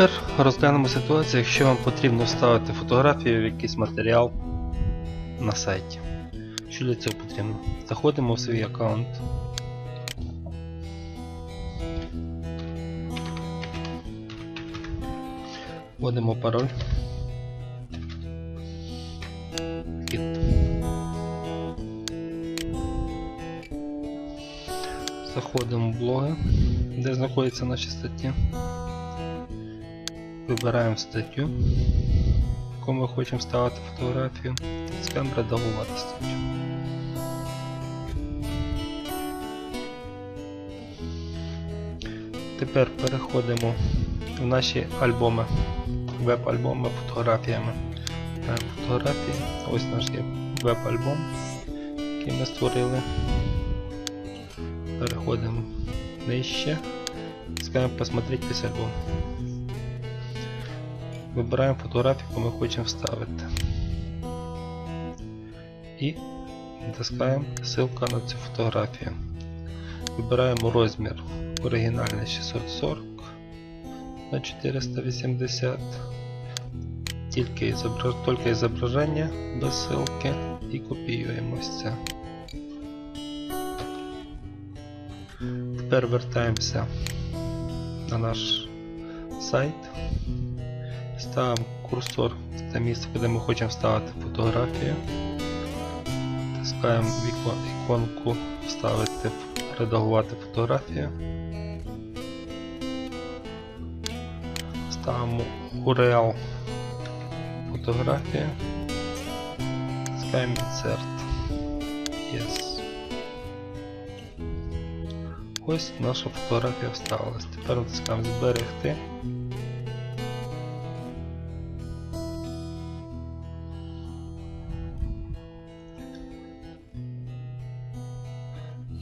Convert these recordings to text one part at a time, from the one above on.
Тепер розглянемо ситуацію, якщо вам потрібно вставити фотографію в якийсь матеріал на сайті. Що для цього потрібно? Заходимо в свій аккаунт. Вводимо пароль. Заходимо в блоги, де знаходяться наші статті. Вибираємо статтю, яку ми хочемо вставити фотографію. Тискаємо редагувати статтю. Тепер переходимо в наші альбоми, веб-альбоми фотографіями. Фотографії. Ось наш є веб-альбом, який ми створили. Переходимо нижче. Тискаємо посмотреть весь альбом. Вибираємо фотографію, яку ми хочемо вставити. І натискаємо ссылка на цю фотографію. Вибираємо розмір оригінальний 640 на 480. Тільки, зобра... Тільки зображення без ссылки і копіюємо це. Тепер вертаємося на наш сайт. Ставимо курсор в те місце, куди ми хочемо вставити фотографію. Тискаємо вікон, іконку вставити, редагувати фотографію. Ставимо URL фотографія. Тискаємо Insert. Yes. Ось наша фотографія вставилась. Тепер натискаємо зберегти.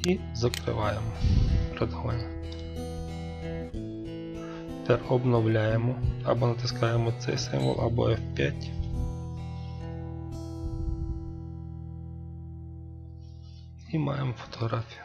І закриваємо редагування. Тепер обновляємо або натискаємо цей символ, або F5. І маємо фотографію.